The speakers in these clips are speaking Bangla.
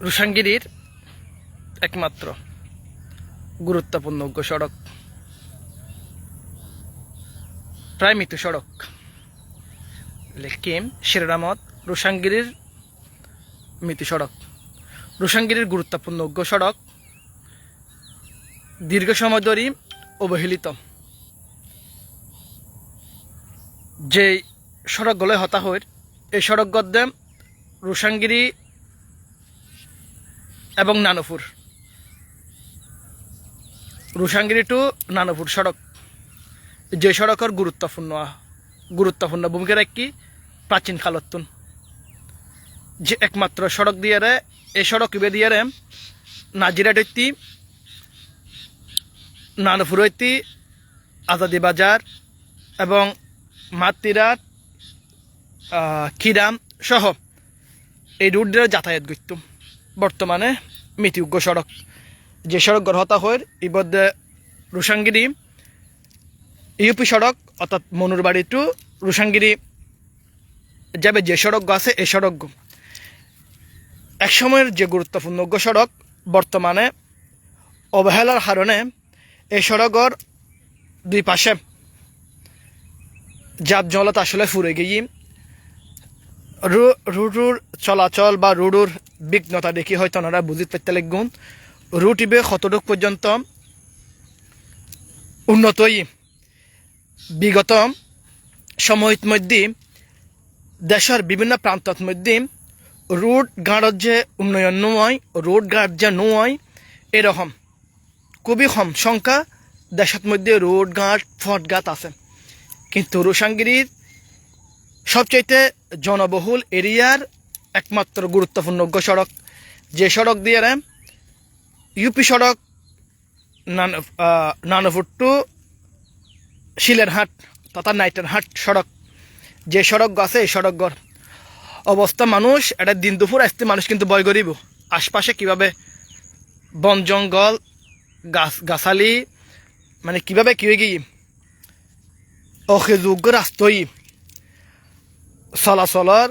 রুশাঙ্গিরির একমাত্র গুরুত্বপূর্ণ উগ্র সড়ক। প্রায় মৃত্যু সড়ক। লেকিন শিরামত রুশাঙ্গিরির মৃত্যু সড়ক। রুশাঙ্গিরির গুরুত্বপূর্ণ উগ্র সড়ক দীর্ঘ সময় ধরেই অবহেলিত। যে সড়কগুলো হতা হয় এই সড়ক গদ্যে রুশাঙ্গিরি এবং নানপুর। রুশাঙ্গিরি টু নানপুর সড়ক। যে সড়কের গুরুত্বপূর্ণ গুরুত্বপূর্ণ ভূমিকা রাখি প্রাচীন কালতুন যে একমাত্র সড়ক দিয়ে রে এই সড়ক ইবে দিয়ে রে নাজিরা ডৈতি নানপুর হইতি, আজাদি বাজার এবং মাতিরাট খিরাম সহ এই রুট দিয়ে যাতায়াত করত বর্তমানে মিতিউগ্য সড়ক। যে সড়ক গড়হতা হয় ইবদে রুশাঙ্গিরি ইউপি সড়ক, অর্থাৎ মনুরবাড়ি টু রুশাঙ্গিরি যাবে যে সড়ক আছে এই সড়ক এক সময়ের যে গুরুত্বপূর্ণ সড়ক বর্তমানে অবহেলার কারণে এই সড়কর দুই পাশে জাপ জলত আসলে ফুরে গিয়ে রুটুর চলাচল বা রুডুর বিঘ্নতা দেখি হয়তো ওনারা বুঝিতে পারতে লাগুন রুট ইবে কতটুক পর্যন্ত উন্নতই। বিগত সময়ত মধ্যে দেশের বিভিন্ন প্রান্তত মধ্যে রোড গাঁড়ত যে উন্নয়ন নয় রোড গাঁট যে নয় এরকম খুবই কম সংখ্যা দেশের মধ্যে রোড গাঁট ফটগাত আছে। কিন্তু রুশাঙ্গিরির সবচাইতে জনবহুল এরিয়ার একমাত্র গুরুত্বপূর্ণ সড়ক। যে সড়ক দিয়ে ইউপি সড়ক নানপুর টু শিলেরহাট তথা নাইটেরহাট সড়ক। যে সড়ক আছে এই সড়ক গড়। অবস্থা মানুষ, এটা দিন দুপুর আসতে মানুষ কিন্তু বয় করিব। আশপাশে কীভাবে বন, জঙ্গল, গাছ, গাছালি মানে কীভাবে কি? হয়ে গিয়ে অসেযোগ্য রাস্তাই চলাচলৰ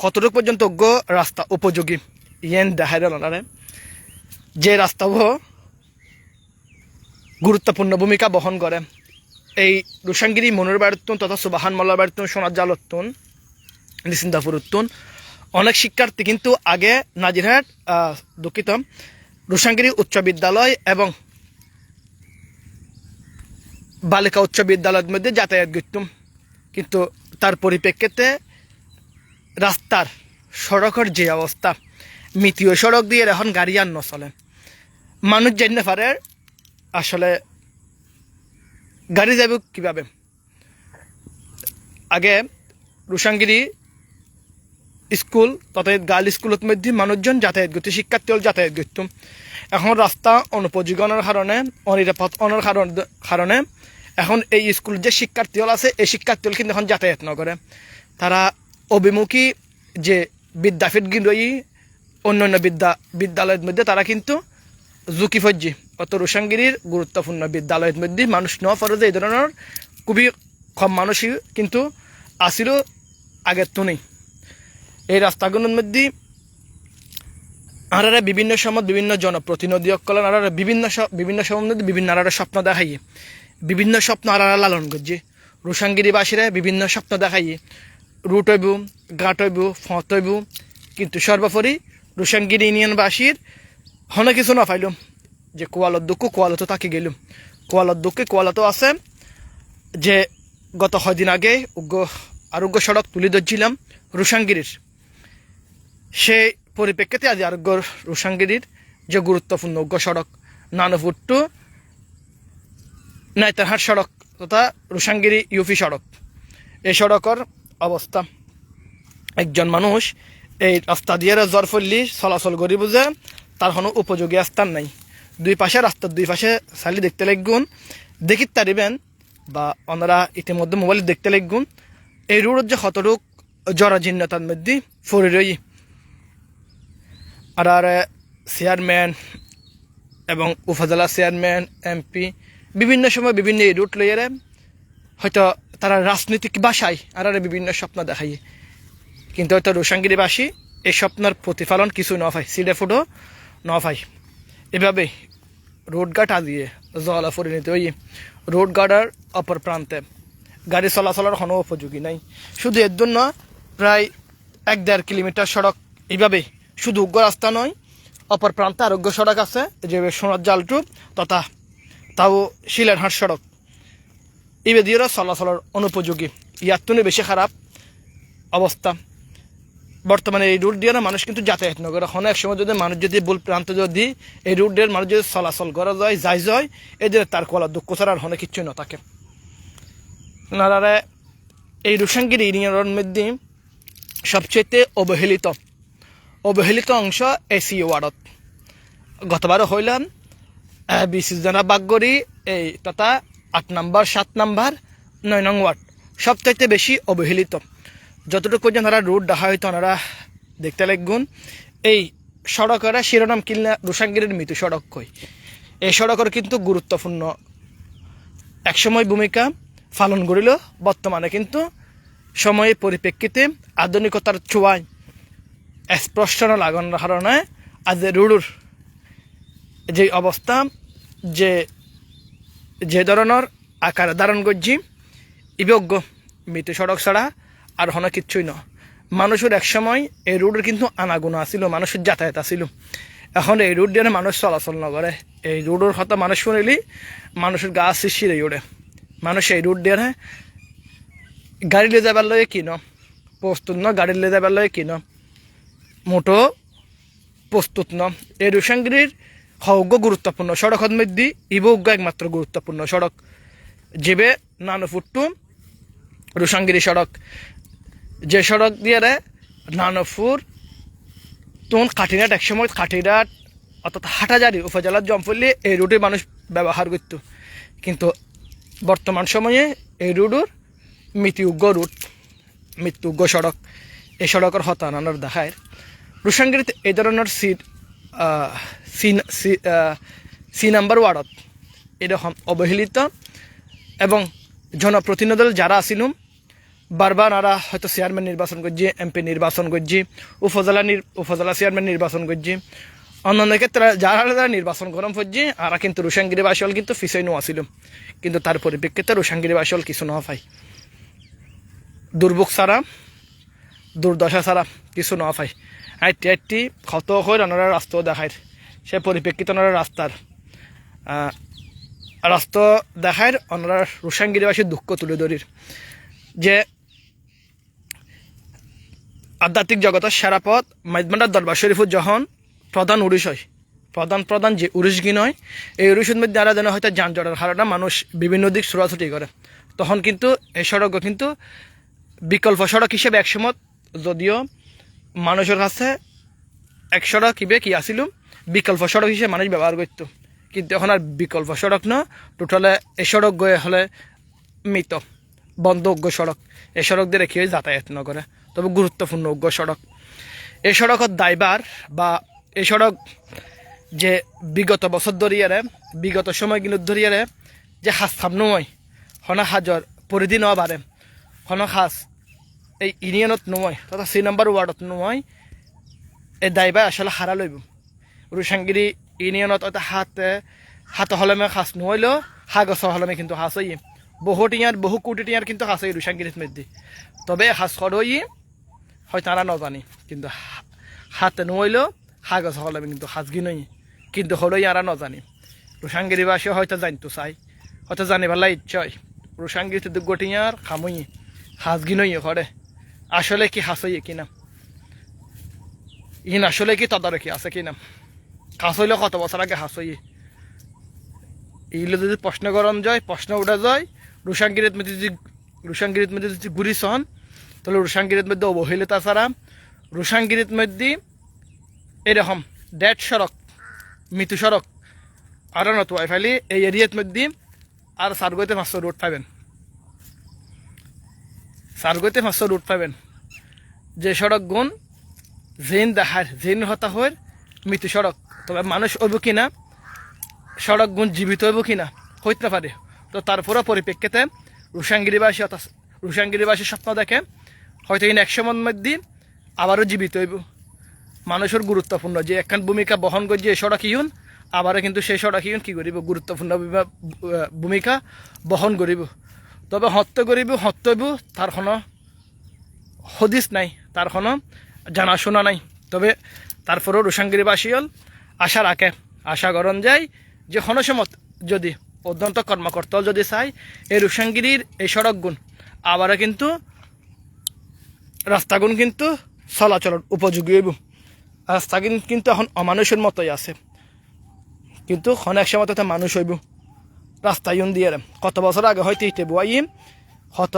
কতটুকু পর্যন্ত রাস্তা উপযোগী? ইয়েন দেখাই দিলারে যে রাস্তাবোৰ গুরুত্বপূর্ণ ভূমিকা বহন করে এই রুশাঙ্গিরি মনুর বাড়িতুন তথা সুবাহান মোল্লার বাড়িতুন সোনার জালতুন নিসিন্দাপুরতুন অনেক শিক্ষার্থী কিন্তু আগে নাজিরহাট দুঃখিত। রুশাঙ্গিরি উচ্চ বিদ্যালয় এবং বালিকা উচ্চ বিদ্যালয়ের মধ্যে যাতায়াত করতুম কিন্তু তার পরিপ্রেক্ষিতে রাস্তার সড়কের যে অবস্থা মিতীয় সড়ক দিয়ে এখন গাড়ি আর নচলে। মানুষ জানতে পারে, আসলে গাড়ি যাব কীভাবে? আগে রুশাঙ্গিরি স্কুল তথা গার্ল স্কুলত মধ্যে মানুষজন যাতায়াত করতো শিক্ষার্থী হল যাতায়াত করত। এখন রাস্তা অনুপযোগনের কারণে, অনিরাপদ অনার কারণ- এখন এই স্কুল যে শিক্ষার্থী হল আছে, এই শিক্ষার্থী হল কিন্তু এখন যাতায়াত নকরে। তারা অভিমুখী যে বিদ্যাপীঠ গিরই অন্য অন্য বিদ্যা বিদ্যালয়ের মধ্যে তারা কিন্তু ঝুঁকি ফজ্জি। অত রুশাঙ্গিরির গুরুত্বপূর্ণ বিদ্যালয়ের মধ্যে মানুষ ন যে এই ধরনের খুবই কম মানুষই কিন্তু আসিল আগের তো নেই এই রাস্তাগুলোর মধ্যে আনারা বিভিন্ন সময় বিভিন্ন জনপ্রতিনিধি অকলেন আনারা বিভিন্ন বিভিন্ন সময় মধ্যে বিভিন্ন আনারা স্বপ্ন দেখাইয়ে। বিভিন্ন স্বপ্ন আনারা লালন করছে। রুশাঙ্গিরিবাসীরা বিভিন্ন স্বপ্ন দেখাইয়ে। রুট হইব গাঁট হইব হইব কিন্তু সর্বোপরি রুশাঙ্গিরি ইউনিয়নবাসীর হনে কিছু না পাইলাম যে কোয়ালত দুঃখ কোয়ালত তাকে গেলুম। কোয়ালত দুঃখে কোয়ালত আছে যে গত কয়দিন আগে উগ্র আরোগ্য সড়ক তুলে ধরছিলাম রুশাঙ্গিরির সেই পরিপ্রেক্ষিতে আজ আরোগ্য রুশাঙ্গিরির যে গুরুত্বপূর্ণ উগ্র সড়ক নানপুর টু নাইতারহাট সড়ক তথা রুশাঙ্গিরি ইউপি সড়ক। এই সড়কের অবস্থা। একজন মানুষ এই রাস্তা দিয়ে জ্বর ফললি চলাচল করি বুঝে তার কোনো উপযোগী স্থান নাই। দুই পাশে, রাস্তার দুই পাশে চালি দেখতে লাগুন দেখি তারিবেন বা ওনারা ইতিমধ্যে মোবাইল দেখতে লাগুন এই রোড যে কতটুক জরাজীর্ণতার মধ্যে ফরি রই। আর আর চেয়ারম্যান এবং উপজেলা চেয়ারম্যান, এমপি বিভিন্ন সময় বিভিন্ন এই রুট লইয়ারে হয়তো তারা রাজনৈতিক বাসায় আর আর বিভিন্ন স্বপ্ন দেখাই কিন্তু হয়তো রোশাঙ্গিরিবাসী এই স্বপ্নের প্রতিফলন কিছু ন পাই সিডে ফুটো ন পাই এভাবে রোডঘাট আজিয়ে জলা পরিণত হই রোডঘাটের অপর প্রান্তে গাড়ি চলাচলের কোনো উপযোগী নাই। শুধু এর জন্য প্রায় এক দেড় কিলোমিটার সড়ক এইভাবে শুধু উগ্র রাস্তা নয়, অপর প্রান্তে আরোগ্য সড়ক আছে যে সোনার জালটু তথা তাও শিলেরহাট সড়ক। ইবে দিয়ে চলাচলের অনুপযোগী। ইয়ার তুলে বেশি খারাপ অবস্থা। বর্তমানে এই রুট দিয়ে মানুষ কিন্তু যাতায়াত নগর এখন এক সময় যদি মানুষ যদি ভুল প্রান্ত যদি এই রুট দিয়ে মানুষ যদি চলাচল করা যায়, যাই যায়, এদের তার কলা দুঃখ ছাড়া আর হনে কিচ্ছুই না থাকে। নারারে এই রুশাঙ্গির ইউনিয়নের মধ্যে সবচেয়ে অবহেলিত। অবহেলিত অংশ এসি ওয়ার্ডত। গতবারও হইলাম বিশেষ জানা বাগরি এই তথা আট নাম্বার, সাত নাম্বার, নয় নং ওয়ার্ড। সবচাইতে বেশি অবহেলিত। যতটুকু পর্যন্ত তারা রোড দেখা হইতো, ওনারা দেখতে লাগুন এই সড়কের শিরোনাম কিনলা রুশাঙ্গিরের মৃত্যু সড়ক কই? এই সড়কের কিন্তু গুরুত্বপূর্ণ একসময় ভূমিকা পালন করিল, বর্তমানে কিন্তু সময়ের পরিপ্রেক্ষিতে আধুনিকতার ছোঁয়ায় স্পষ্ট না লাগানোর কারণে আজ রুডুর যে অবস্থা, যে যে ধরনের আকার ধারণ করছি, ইবজ্ঞ, মৃত্যু সড়ক ছাড়া আর হন কিচ্ছুই ন মানুষের এক সময় এই রোডের কিন্তু আনাগুনা আছিল, মানুষের যাতায়াত আছিল। এখন এই রোড দিয়ে মানুষ চলাচল নকরে এই রোডের কথা মানুষ শুনিলি, মানুষের গা শিশিরে ওড়ে মানুষ এই রোড দিয়ে গাড়ি লিয়ে যাবার লয়ে কিন প্রস্তুত ন গাড়ি লিয়ে যাবার লয়ে কিন মোটো প্রস্তুত ন এই রুসাঙ্গিরির হৌগ্য গুরুত্বপূর্ণ সড়কের মধ্যে ইবৌগ্য একমাত্র গুরুত্বপূর্ণ সড়ক। যেবে নানফুট্টু রুসাঙ্গিরি সড়ক। যে সড়ক দিয়ে রে নানপুর তখন কাঠিনাট একসময় কাঠিনাট অর্থাৎ হাটাজারি উপজেলার জম্পল্লি, এই রুটে মানুষ ব্যবহার করত। কিন্তু বর্তমান সময়ে এই রুডুর মৃত্যুযোগ্য রুট মৃত্যুযোগ্য সড়ক এই সড়কের হতানানোর দেখায়। রুসাঙ্গিরিতে এই ধরনের সিট সি সি- নাম্বার ওয়ার্ডত। এরকম অবহেলিত এবং জনপ্রতিনিধি যারা আছিল বারবার আরা হয়তো চেয়ারম্যান নির্বাচন করছি এমপি নির্বাচন করছি, উপজেলা উপজেলা চেয়ারম্যান নির্বাচন করছি। অন্যান্য ক্ষেত্রে যারা যারা নির্বাচন গরম করছি, আর কিন্তু রুশাঙ্গিরি বাসল কিন্তু ফিসই নো আসিল কিন্তু তার পরিপ্রেক্ষিতে রুশাঙ্গিরি বাসল কিছু না পাই দুর্ভোগ ছাড়া, দুর্দশা ছাড়া কিছু না পাই আইটি আইটি ক্ষত হয়ে ওনারা রাস্তাও দেখায় সে পরিপ্রেক্ষিতে ওনারা রাস্তার রাস্তা দেখায় ওনারা রুশাঙ্গিরিবাসীর দুঃখ তুলে ধরির যে আধ্যাত্মিক জগতের সেরা পথ মাইজমান্ডার দরবার শরীফুর যখন প্রধান উড়িষ হয় প্রধান প্রধান যে উড়িষগি নয় এই উড়িষের মধ্যে যারা যেন হয়তো যানজটের কারণে মানুষ বিভিন্ন দিক ছোড়াছুটি করে তখন কিন্তু এই সড়ক কিন্তু বিকল্প সড়ক হিসেবে একসময় যদিও মানুষের কাছে এক সড়ক কিবে কি আসিল বিকল্প সড়ক হিসেবে মানুষ ব্যবহার করতো। কিন্তু এখন আর বিকল্প সড়ক না, টোটালে এই সড়ক গয়ে হলে মৃত বন্ধযোগ্য সড়ক। এই সড়ক দিয়ে রেখে যাতায়াত নগরে তবে গুরুত্বপূর্ণ যোগ্য সড়ক। এই সড়কত দায়বার বা এই সড়ক যে বিগত বছর ধরিয়ারে বিগত সময়গুলো ধরিয়ারে যে হাস থাম নয় হনা হাজর পরিধি ন বাড়ে হনা হাস এই ইউনিয়নত নয় তথা সি নম্বর ওয়ার্ডত নয় এই দায়বার আসলে হারা লইব রুসাঙ্গিরি ইউনিয়নত এটা হাতে হাত হলমে খাস হা গছ হলমে কিন্তু হাস হই বহু টিয়ার বহু কোটি টিয়ার কিন্তু হাস হই রুসাঙ্গিরিত মধ্যে তবে হাস খড়ই হয় তারা নজানি, কিন্তু হাতে হা গছ হলমে কিন্তু হাজগি নই কিন্তু হলই আরা নজানি। রুসাঙ্গিরি বাসী হয়তো জানতো চাই, হয়তো জানিবার ইচ্ছয় রুসাঙ্গিরিতে দুগটিয়ার খামই হাজগি নই হরে আসলে কি হাসই কিনা ইন আসলে কি তদারকি আছে কিনা কাজ হইলে কত বছর আগে হাস হই এইগুলো যদি প্রশ্ন গরম যায়, প্রশ্ন উঠে যায় রুশাঙ্গিরিত মধ্যে যদি রুশাঙ্গিরিত মধ্যে যদি গুড়ি সন তাহলে রুশাঙ্গিরিত মধ্যে অবহেলিতা ছাড়া রুশাঙ্গিরিত মধ্যে এরকম ডেড সড়ক মৃত্যু সড়ক আর নত ফাইলি এই এরিয়াত মধ্যে আর সারগইতে পাঁচশো রোড পাবেন। সারগইতে পাঁচশো রুট পাবেন। যে সড়ক গুণ, জেন দেখার জেন হতা হয় মৃত্যু সড়ক। তবে মানুষ হইব কিনা? সড়ক গুণ জীবিত হইব কিনা? হইতে পারে। তো তারপরে পরিপ্রেক্ষিতে রুশাঙ্গিরিবাসী অর্থাৎ রুশাঙ্গিরিবাসী স্বপ্ন দেখে হয়তো এই একশো মন মধ্যে আবারও জীবিত হইব। মানুষের গুরুত্বপূর্ণ যে একখান ভূমিকা বহন করছে এই সড়ক ইউন আবার কিন্তু সেই সড়ক ইউন কি করিব? গুরুত্বপূর্ণ ভূমিকা বহন করিব। তবে হত্য করিব হত্যব তার কোনো হদিস নাই, তার কোনো জানাশোনা নাই। তবে তারপরেও রুশাঙ্গিরিবাসী হল আশা রাখে, আশা করণ যায় যে হনসমত যদি অত্যন্ত কর্মকর্তা যদি চাই এই রুশাঙ্গিরির এই সড়ক গুণ, আবারও কিন্তু রাস্তাগুন কিন্তু চলাচলের উপযোগী হইব। রাস্তা কিন্তু এখন অমানুষের মতোই আছে, কিন্তু অনেক সময় তো মানুষ হইব। রাস্তা ইউন দিয়ে কত বছর আগে হয়তো ইটে বই কত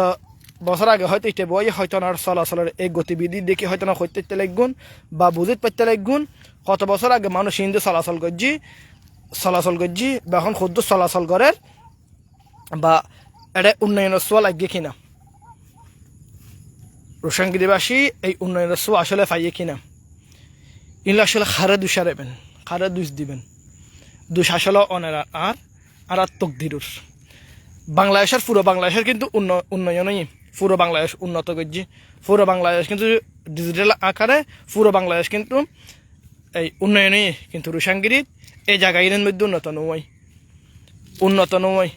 বছর আগে হয়তো ইটে বই হয়তো না চলাচলের এই গতিবিধি দেখে হয়তো না হইতে লাগগুন বা বুঝিত পাইতে লাগগুন। কত বছর আগে মানুষ হিন্দু চলাচল করছি চলাচল করছি বা এখন ক্ষুদ্র চলাচল করে বা এটা উন্নয়নের ছোঁয়া লাগিয়ে কিনা? রোশাঙ্গিরিবাসী এই উন্নয়নের ছোঁয়া আসলে পাইয়ে কিনা? ইনলা আসলে খারে দুষারেবেন খারে দুষ দিবেন। দুষ আসলে অনেরা আর আর আর তকদিরুর বাংলাদেশের পুরো বাংলাদেশের কিন্তু উন্ন- উন্নয়নই। পুরো বাংলাদেশ উন্নত করছি। পুরো বাংলাদেশ কিন্তু ডিজিটাল আকারে পুরো বাংলাদেশ কিন্তু এই উন্নয়নই কিন্তু রুশাঙ্গিরির এই জায়গাগুলোর মধ্যে উন্নত নয়। উন্নত নয়।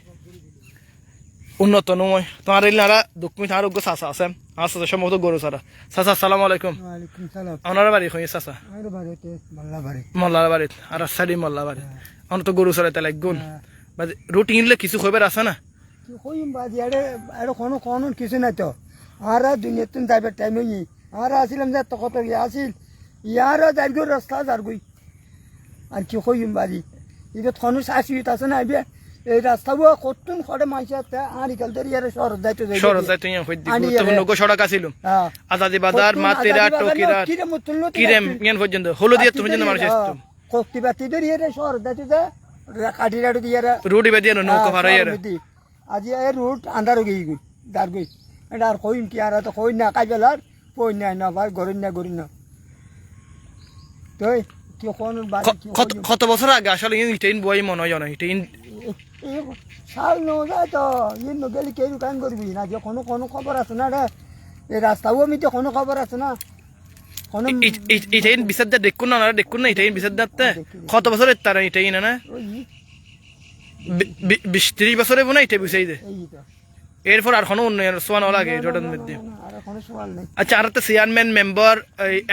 উন্নত নয়। তোমার এলারা দক্ষিণ আরোগ্য চাষা আছে। আছে সম্ভবত গরু সারা চাষা আসসালামু আলাইকুম। সালাম। আপনার বাড়ি হয়ে চাষা আমার বাড়ি মোল্লার বাড়িত। আর সারি মোল্লা বাড়িত। আমার তো গরু চড়াইতে লাগুন রুটি কিনলে কিছু খবর আছে না? কি কইম বাজি আরে আরে কোনো কোনো কিছু নাই তো। আর দুনিয়া তুমি যাইবার টাইম হই আর আসিলাম যে তো কত ইয়ে আসিল ইয়ার যাইগো রাস্তা যারগই আর কি কইম বাজি। এটা থনু শাসি আছে না এবে এই রাস্তাবো কতক্ষণ খড়ে আছে আর ইকাল ধরে ইয়ারে শহর যাইতে যাই শরৎ যাই তুই হইতে আনি গুরুত্বপূর্ণ। গো সড়ক আছিল হ্যাঁ। আজাদি বাজার মাতিরা টকিরা কিরে মুতুল আসছিল। ইয়ান পর্যন্ত। হলদিয়া তুমি পর্যন্ত মানুষ আসতো কক্তি বাতি ইয়ারে শহর যাইতে যা। কাটি রাড়ু দিয়ে রুটি বেদিয়ে নৌকা ভাড়া ইয়ার আজি এই রুট আন্ধার গই গই দার গই এটা আর কইম কি আর তো কই না কাই বেলার কই না না ভাই গরিন না গরিন না। তুই কি কোন কত বছর আগে আসলে ইটেইন বই মনে হয় না ইটেইন সাল নো যায় তো ইন গেলি কেউ কান করবি? না যে কোনো কোনো খবর আছে না রে? এই রাস্তাও আমি তো কোনো খবর আছে না। ইটেইন বিচার দা দেখুন না দেখুন না ইটেইন বিচার দাতে। কত বছরের তারা ইটেইন না বিশ ত্রিশ বছরে বোনা ইটে বুঝাই দে। তো। এরপর আর কোনো উন্নয়ন সোয়ানো লাগে রোডের মধ্যে না, আচ্ছা আর একটা চেয়ারম্যান মেম্বার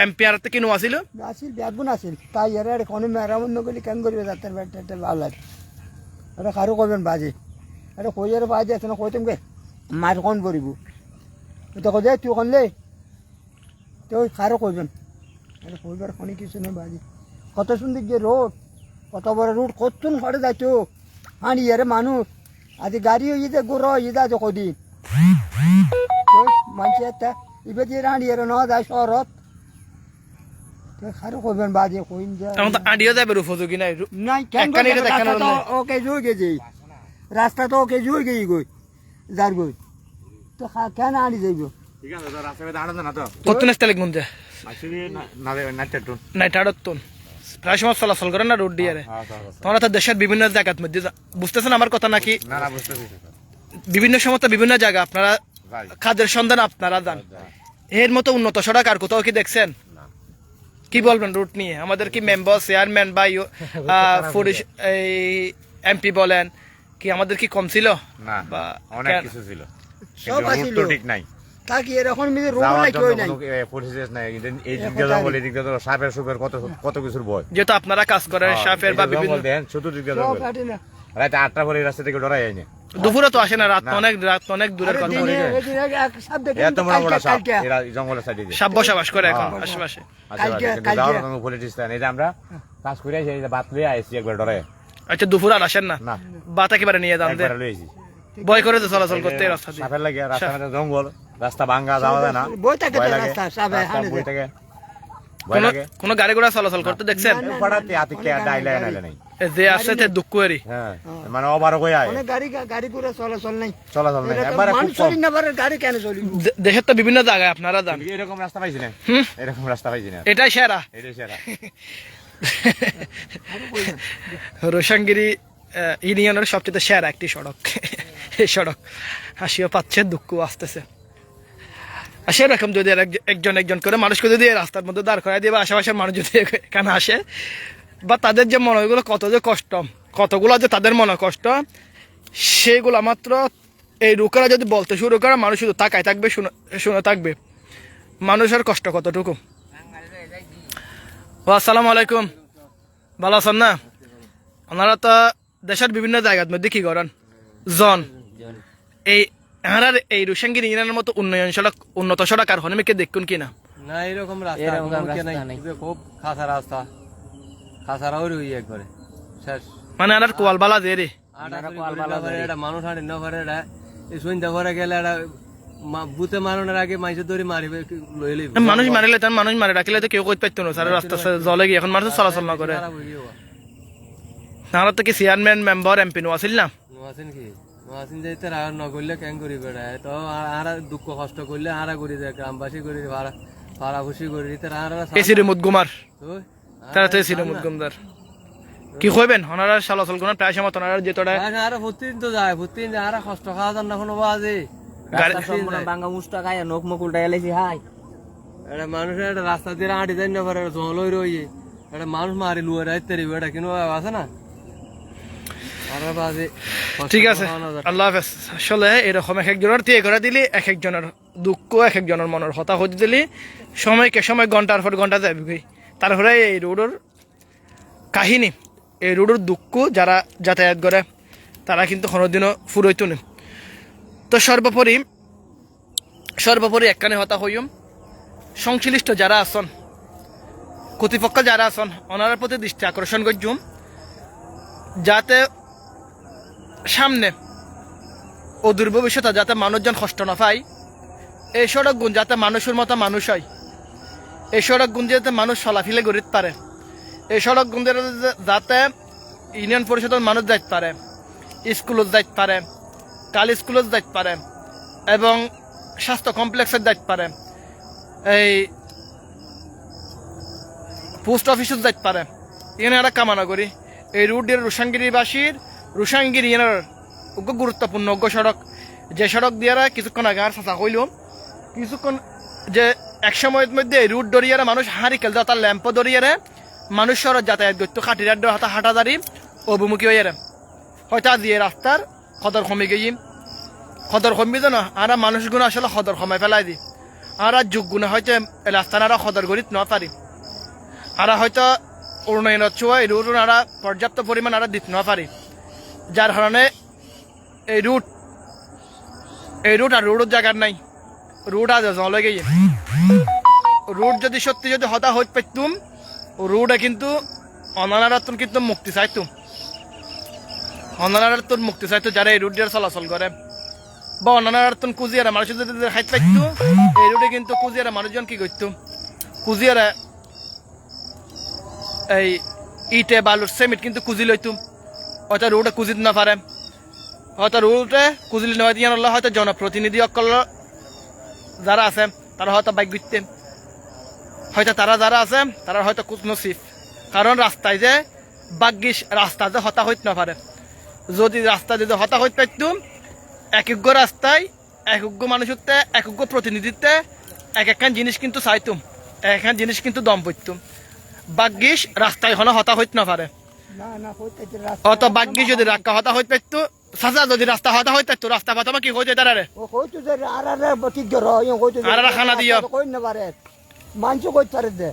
এমপি আর একটা কিনো আছিল? আসিল ব্যাগুন আসিল তাই এর আর কোনো মেরামত নগলি কেন করবে যাত্রার ব্যাট ট্যাট ভালো লাগে এটা কারও করবেন বাজে। এটা কই আর বাজে আছে না কই তুমি মার কোন পড়িব কই তুই করলে তো কারও কইবেন কইবার কোনো কিছু নেই বাজে। কত সুন্দর যে রোড কত বড় রোড কতক্ষণ ঘরে যাইতো? হাঁড়ি আরে মানুষ আজ গাড়ি হয়ে যে গোর হয়ে যায় কদিন। মানুষ একটা এবার যে হাঁড়ি আরে ন যায় শহরত। কারও কইবেন বাজে কইন যে তো আডিও যাবে উপযোগী নাই? নাই কেন ওকে জুই গেছে। রাস্তা তো ওকে জুই গেই গই যার গই। তো কেন আনি যাইব? আছে প্রায় সময় চলাচল করে না রোড দিয়ে। তোমরা তো দেশের বিভিন্ন জায়গার মধ্যে বুঝতেছেন আমার কথা নাকি না না বুঝতেছি বিভিন্ন সময় তো বিভিন্ন জায়গা আপনারা যাই। খাদ্যের সন্ধান আপনারা যান। এর মতো উন্নত সড়ক আর কোথাও কি দেখছেন? কি বলবেন রুট নিয়ে? আমাদের কি মেম্বার চেয়ারম্যান বা ইউ- আহ, এই এমপি বলেন কি আমাদের কি কম ছিল? না বা অনেক কিছু ছিল। সব। তো ঠিক নাই। তাকি এরকম মিলে যাওয়ার নাই। কই নাই পরিশেষ নাই। এই দিক দিয়ে দিক দিয়ে সাপের সুপের কত কত কিছুর ভয়। যেহেতু আপনারা কাজ করেন সাফের বা বিভিন্ন দেন চতুর্দিক দিয়ে জঙ্গল। রাতে আটটা পরে রাস্তা থেকে ডরাই দুপুরে তো আসে না রাত অনেক রাত অনেক দূরের কথা সাপ দেখে এত বড় বড় সাপ এরা জঙ্গলের সাইডে দিয়ে সাপ বসবাস করে এখন হ্যাঁ। আশেপাশে। আচ্ছা পলিটিক্স আমরা কাজ করে আসি বাত একবার ডরে আচ্ছা দুপুর আর আসেন না? না। বাত একেবারে নিয়ে যান ভয় করে তো চলাচল করতে রাস্তা দিয়ে। সাপের লাগে রাস্তা জঙ্গল। রাস্তা ভাঙ্গা যাওয়া যায় না। বই থাকে। রাস্তা, রাস্তা হাঁটে বই থাকে। কোনো গাড়ি ঘোড়া চলাচল করতে দেখছেন? পড়াতে আতিকে ডাইলে নাইলে নাই। যে আসছে তে দুঃখ এরি হ্যাঁ মানে ওভার কই আয়। অনেক গাড়ি গাড়ি করে চলাচল নাই। চলাচল নাই। এটা তো খুব কম। চলি না পারে গাড়ি কেন চলিব? দে- দেশের তো বিভিন্ন জায়গায় আপনারা যান। এরকম রাস্তা পাইছি না? এরকম রাস্তা পাইছি না। এটাই সেরা। এটাই সেরা। রোশাঙ্গিরি আহ, ইউনিয়নের সবচেয়ে সেরা একটি সড়ক। এই সড়ক। হাসিও পাচ্ছে দুঃখ আসতেছে। আর সেরকম যদি একজন একজন করে মানুষকে যদি রাস্তার মধ্যে দাঁড় করাই দিয়ে বা আশেপাশের মানুষ যদি এখানে আসে বা তাদের যে মনগুলো কত যে কষ্ট কতগুলো যে তাদের মনে কষ্ট সেগুলো মাত্র এই রুকেরা যদি বলতে শুরু করে মানুষ শুধু তাকায় থাকবে শুনে শুনে থাকবে। মানুষের কষ্ট কতটুকু? ও আসসালামু আলাইকুম। ভালো আছেন না? ওনারা তো দেশের বিভিন্ন জায়গার মধ্যে কি করেন? জন। এই এনার এই রুশাঙ্গির ইরানের মতো উন্নয়ন সড়ক উন্নত সড়ক আর হনমিকে দেখুন কিনা? না এরকম রাস্তা খুব খাসা রাস্তা। রই একবারে। শেষ। মানে এনার কোয়াল বালা দিয়ে রে। মানুষ না এটা এই সন্ধ্যা করে গেলে এটা বুতে মারণের আগে মাইসে ধরে মারিবে লই লইবে। মানুষ মারিলে তার মানুষ মারে রাখিলে তো কেউ করতে পারতো না। স্যার রাস্তা জলে গিয়ে এখন মানুষ চলাচল না করে। তারা তো কি চেয়ারম্যান মেম্বার এমপি নো আসিল না নোয়াছেন কি? যাইতে আর নগরলে কেন করি বেড়া তো আর আর দুঃখ কষ্ট করলে আরা করি দেয় গ্রামবাসী করি ভাড়া ভাড়া খুশি করি দিতে আর এসি রিমুদ কুমার তারা তো এসি রিমুদ গুমদার কি কইবেন? ওনারা করেন প্রায় সময় ওনারা যেতটা আর প্রতিদিন তো যায় প্রতিদিন যায় আর কষ্ট খাওয়া যান না কোনো বাজে। গাড়ি- সম্পূর্ণ খায় নখ মুখ উল্টা গেলেছি হাই। এটা মানুষের একটা রাস্তা দিয়ে হাঁটি যাই না পারে জল হয়ে রয়ে এটা মানুষ মারি লুয়ে রাখতে এটা কিনো আছে না? ঠিক আছে। আল্লাহ হাফেজ। আসলে এরকম এক একজনের দিয়ে করে দিলি এক একজনের দুঃখ এক একজনের মনের হতা হতে দিলি। সময়কে সময় ঘণ্টার পর ঘণ্টা যাবি তারপরে এই রোডের কাহিনী এই রোডের দুঃখ যারা যাতায়াত করে তারা কিন্তু কোনোদিনও ফুরইতো না। তো সর্বোপরি সর্বোপরি একখানে হতা হইম সংশ্লিষ্ট যারা আসন কর্তৃপক্ষ যারা আসন ওনার প্রতি দৃষ্টি আকর্ষণ করছুম যাতে সামনে। অদূর ভবিষ্যতে যাতে মানুষজন কষ্ট না পায়। এই সড়ক গুণ যাতে মানুষের মতো মানুষ হয়। এই সড়ক গুণ যাতে মানুষ চলাফিলে গড়িতে পারে। এই সড়ক গুণ যাতে ইউনিয়ন পরিষদের মানুষ যাইতে পারে। স্কুলত যাইতে পারে। কাল স্কুলত যাইতে পারে। এবং স্বাস্থ্য কমপ্লেক্সের যাইতে পারে। এই পোস্ট অফিসত যাইতে পারে। এখানে একটা কামনা করি। এই রুটের রুশাঙ্গিরিবাসীর রুশাঙ্গিরি এনার উগ্র গুরুত্বপূর্ণ উগ্র সড়ক যে সড়ক দিয়ে কিছুক্ষণ আগে আর চাচা কইল কিছুক্ষণ যে এক সময়ের মধ্যে রুট দরিয়ারে মানুষ হাঁড়ি খেলতে তার ল্যাম্প দরিয়ারে মানুষ সড়ক যাতায়াত করতো খাটিরার হাতা হাঁটাদারি অভিমুখী হয়ে হয়তো আজ এই রাস্তার খদর কমে গেই খদর কমবি তো না আর মানুষগুলো আসলে খদর কমাই ফেলাই দি আর যুগ গুণে হয়তো এই রাস্তার আর খদর করিত ন পারি আর হয়তো উন্নয়নের ছোঁয়া এই রুট আর পর্যাপ্ত পরিমাণ আর দিতে না পারি যার কারণে এই রুট এই রুট আর রুটের জায়গার নাই। রুট আজ জলে গিয়ে। রুট যদি সত্যি যদি হতা হইতে পারতুম রুটে কিন্তু অনারাতন কিন্তু মুক্তি চাইতুম। অনারাতন মুক্তি চাইতো যারা এই রুট দিয়ে চলাচল করে। বা অনারাতন কুজিয়ারা মানুষ যদি খাইতে পারতো এই রুটে কিন্তু কুজিয়ারা মানুষজন কি করতো? কুজিয়ারা এই ইটে, বালুর সেমিট কিন্তু কুজি লইতুম হয়তো রুটে কুজিত না পারে। হয়তো রুটে কুজিলি নেওয়া দিয়ে হয়তো জনপ্রতিনিধি অকল যারা আছে, তারা হয়তো বাইক ঘুরতে হয়তো তারা যারা আছে, তারা হয়তো কুচ নসিব। কারণ রাস্তায় যে বাগ্যিস রাস্তা যে হতা হইতে না পারে। যদি রাস্তা যদি হতা হইতে পারতুম একজ্ঞ রাস্তায়, একজ্ঞ মানুষত্বে, একজ্ঞ প্রতিনিধিত্বে এক একখান জিনিস কিন্তু চাইতুম এক একখান জিনিস কিন্তু দম পড়তুম বাগ্যিস রাস্তায় হলে হতা হইতে না পারে। অত বাগ্যিস যদি রাস্তা হতা হইতে পারতো সাজা যদি রাস্তা হতা হইতে পারতো রাস্তা কি হইতে যে আর আর খানা দিও। কই না পারে দে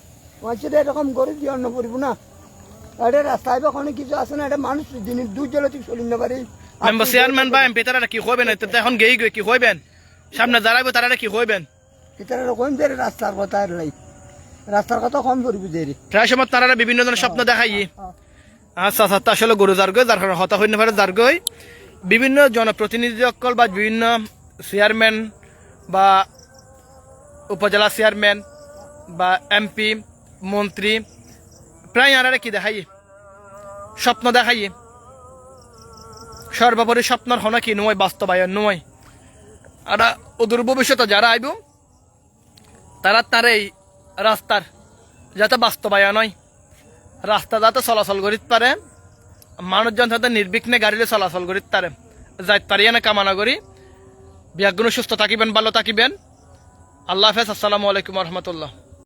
এরকম করে দিও না পড়িব না। এটা রাস্তায় বা কোনো কিছু আছে না এটা মানুষ জিনিস দুই জলে ঠিক চলি না পারি মেম্বার চেয়ারম্যান বা এমপি তারা কি হইবেন এখন গেই গই কি হইবেন সামনে দাঁড়াইবো তারা কি হইবেন এটা কইম দে রাস্তার কথা লাই। রাস্তার কথা কম করিব দে রে। প্রায় সময় তারা বিভিন্ন ধরনের স্বপ্ন দেখাই। আচ্ছা আচ্ছা আসলে গরু যার গই যার কারণে হতা হইতে পারে যার গই বিভিন্ন জনপ্রতিনিধি অকল বা বিভিন্ন চেয়ারম্যান বা উপজেলা চেয়ারম্যান বা এমপি মন্ত্রী, প্রায় আনারা কি দেখাই? স্বপ্ন দেখাই। সর্বোপরি স্বপ্নর হনা কি? নয়, বাস্তবায়ন নয়। আর অদূর ভবিষ্যতে যারা আইব, তারা তার এই রাস্তার যাতে বাস্তবায়ন হয়। রাস্তা যাতে চলাচল করিতে পারে, মানুষজন যাতে নির্বিঘ্নে গাড়িতে চলাচল করিতে পারে। যাইতে পারি এনে কামনা করি। বিয়াগুণ সুস্থ থাকিবেন, ভালো থাকিবেন। আল্লাহ হাফেজ। আসসালামু আলাইকুম রহমতুল্লাহ।